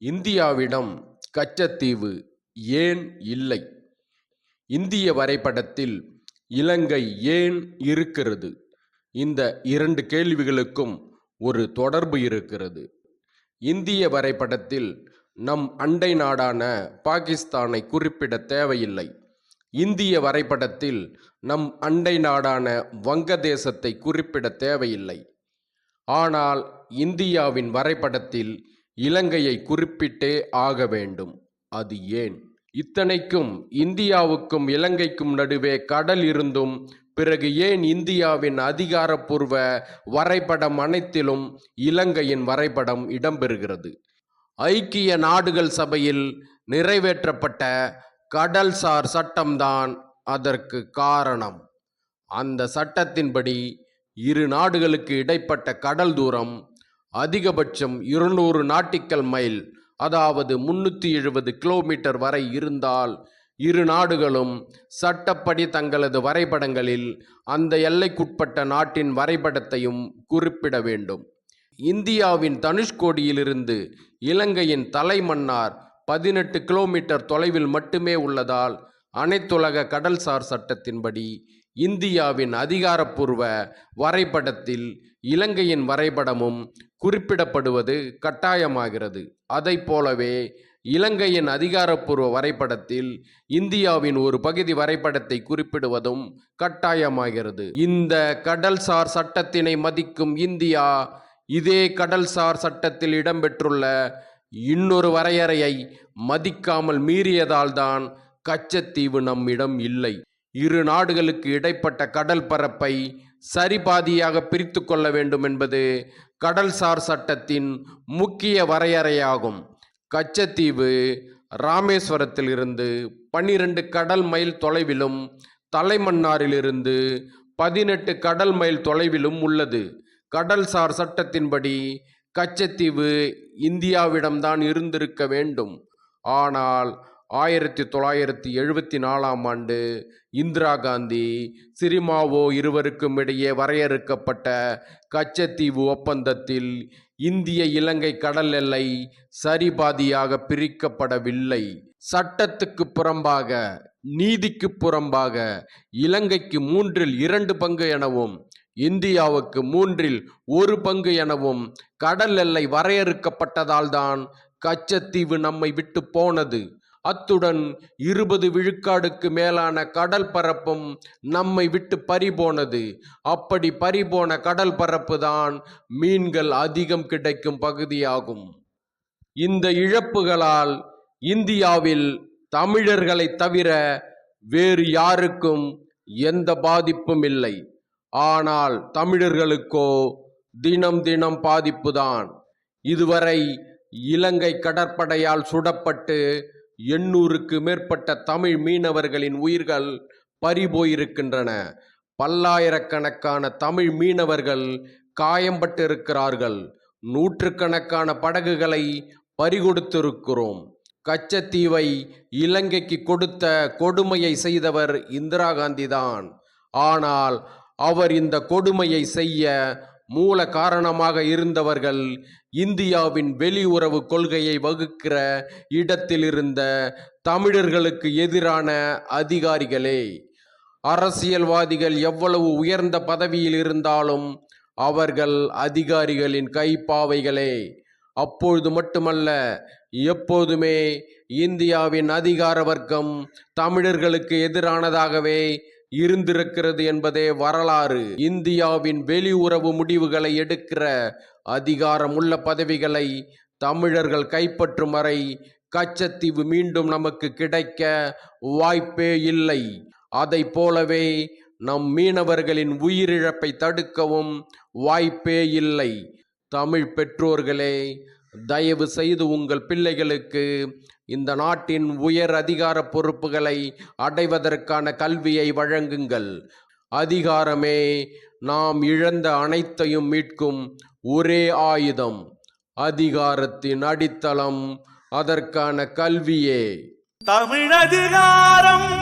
இந்தியாவிடம் கச்சத்தீவு ஏன் இல்லை? இந்திய வரைபடத்தில் இலங்கை ஏன் இருக்கிறது? இந்த இரண்டு கேள்விகளுக்கும் ஒரு தொடர்பு இருக்கிறது. இந்திய வரைபடத்தில் நம் அண்டை நாடான பாகிஸ்தானை குறிப்பிட தேவையில்லை. இந்திய வரைபடத்தில் நம் அண்டை நாடான வங்கதேசத்தை குறிப்பிட தேவையில்லை. ஆனால் இந்தியாவின் வரைபடத்தில் இலங்கையை குறிப்பிட்டே ஆக வேண்டும். அது ஏன்? இத்தனைக்கும் இந்தியாவுக்கும் இலங்கைக்கும் நடுவே கடல் இருந்தும் பிறகு ஏன் இந்தியாவின் அதிகாரப்பூர்வ வரைபடம் அனைத்திலும் இலங்கையின் வரைபடம் இடம்பெறுகிறது? ஐக்கிய நாடுகள் சபையில் நிறைவேற்றப்பட்ட கடல்சார் சட்டம்தான் அதற்கு காரணம். அந்த சட்டத்தின்படி இரு நாடுகளுக்கு இடைப்பட்ட கடல் தூரம் அதிகபட்சம் இருநூறு நாட்டிக்கல் மைல் அதாவது முன்னூற்றி எழுபது கிலோமீட்டர் வரை இருந்தால் இரு நாடுகளும் சட்டப்படி தங்களது வரைபடங்களில் அந்த எல்லைக்குட்பட்ட நாட்டின் வரைபடத்தையும் குறிப்பிட வேண்டும். இந்தியாவின் தனுஷ்கோடியிலிருந்து இலங்கையின் தலைமன்னார் பதினெட்டு கிலோமீட்டர் தொலைவில் மட்டுமே உள்ளதால் அனைத்துலக கடல்சார் சட்டத்தின்படி இந்தியாவின் அதிகாரப்பூர்வ வரைபடத்தில் இலங்கையின் வரைபடமும் குறிப்பிடப்படுவது கட்டாயமாகிறது. அதைப் போலவே இலங்கையின் அதிகாரப்பூர்வ வரைபடத்தில் இந்தியாவின் ஒரு பகுதி வரைபடத்தை குறிப்பிடுவதும் கட்டாயமாகிறது. இந்த கடல்சார் சட்டத்தினை மதிக்கும் இந்தியா இதே கடல்சார் சட்டத்தில் இடம்பெற்றுள்ள இன்னொரு வரையறையை மதிக்காமல் மீறியதால்தான் கச்சத்தீவு நம்மிடம் இல்லை. இரு நாடுகளுக்கு இடைப்பட்ட கடல் பரப்பை சரிபாதியாக பிரித்து கொள்ள வேண்டும் என்பது கடல்சார் சட்டத்தின் முக்கிய வரையறையாகும். கச்சத்தீவு ராமேஸ்வரத்திலிருந்து பன்னிரண்டு கடல் மைல் தொலைவிலும் தலைமன்னாரிலிருந்து பதினெட்டு கடல் மைல் தொலைவிலும் உள்ளது. கடல்சார் சட்டத்தின்படி கச்சத்தீவு இந்தியாவிடம்தான் இருந்திருக்க வேண்டும். ஆனால் ஆயிரத்தி தொள்ளாயிரத்தி எழுபத்தி நாலாம் ஆண்டு இந்திரா காந்தி சிரிமாவோ இருவருக்கும் இடையே வரையறுக்கப்பட்ட கச்சத்தீவு ஒப்பந்தத்தில் இந்திய இலங்கை கடல் எல்லை சரிபாதியாக பிரிக்கப்படவில்லை. சட்டத்துக்கு புறம்பாக நீதிக்கு புறம்பாக இலங்கைக்கு மூன்றில் இரண்டு பங்கு எனவும் இந்தியாவுக்கு மூன்றில் ஒரு பங்கு எனவும் கடல் எல்லை வரையறுக்கப்பட்டதால்தான் கச்சத்தீவு நம்மை விட்டு போனது. அத்துடன் இருபது விழுக்காடுக்கு மேலான கடல் பரப்பும் நம்மை விட்டு பறிபோனது. அப்படி பறிபோன கடல் பரப்பு தான் மீன்கள் அதிகம் கிடைக்கும் பகுதியாகும். இந்த இழப்புகளால் இந்தியாவில் தமிழர்களை தவிர வேறு யாருக்கும் எந்த பாதிப்பும் இல்லை. ஆனால் தமிழர்களுக்கோ தினம் தினம் பாதிப்புதான். இதுவரை இலங்கை கடற்படையால் சுடப்பட்டு எண்ணூறுக்கு மேற்பட்ட தமிழ் மீனவர்களின் உயிர்கள் பறிபோயிருக்கின்றன. பல்லாயிரக்கணக்கான தமிழ் மீனவர்கள் காயம்பட்டிருக்கிறார்கள். நூற்றுக்கணக்கான படகுகளை பறிகொடுத்திருக்கிறோம். கச்சத்தீவை இலங்கைக்கு கொடுத்த கொடுமையை செய்தவர் இந்திரா காந்தி தான் ஆனால் அவர் இந்த கொடுமையை செய்ய மூல காரணமாக இருந்தவர்கள் இந்தியாவின் வெளியுறவு கொள்கையை வகுக்கிற இடத்தில் இருந்த தமிழர்களுக்கு எதிரான அதிகாரிகளே அரசியல்வாதிகள் எவ்வளவு உயர்ந்த பதவியில் இருந்தாலும் அவர்கள் அதிகாரிகளின் கைப்பாவைகளே. அப்பொழுது மட்டுமல்ல எப்போதுமே இந்தியாவின் அதிகார வர்க்கம் தமிழர்களுக்கு எதிரானதாகவே இருந்திருக்கிறது என்பதே வரலாறு. இந்தியாவின் வெளியுறவு முடிவுகளை எடுக்கிற அதிகாரமுள்ள பதவிகளை தமிழர்கள் கைப்பற்றும் வரை கச்சத்தீவு மீண்டும் நமக்கு கிடைக்க வாய்ப்பே இல்லை. அதை போலவே நம் மீனவர்களின் உயிரிழப்பை தடுக்கவும் வாய்ப்பே இல்லை. தமிழ் பெற்றோர்களே தயவு செய்து உங்கள் பிள்ளைகளுக்கு இந்த நாட்டின் உயர் அதிகார பொறுப்புகளை அடைவதற்கான கல்வியை வழங்குங்கள். அதிகாரமே நாம் இழந்த அனைத்தையும் மீட்கும் ஒரே ஆயுதம் அதிகாரத்தின் அடித்தளம் அதற்கான கல்வியே. தமிழதிகாரம்.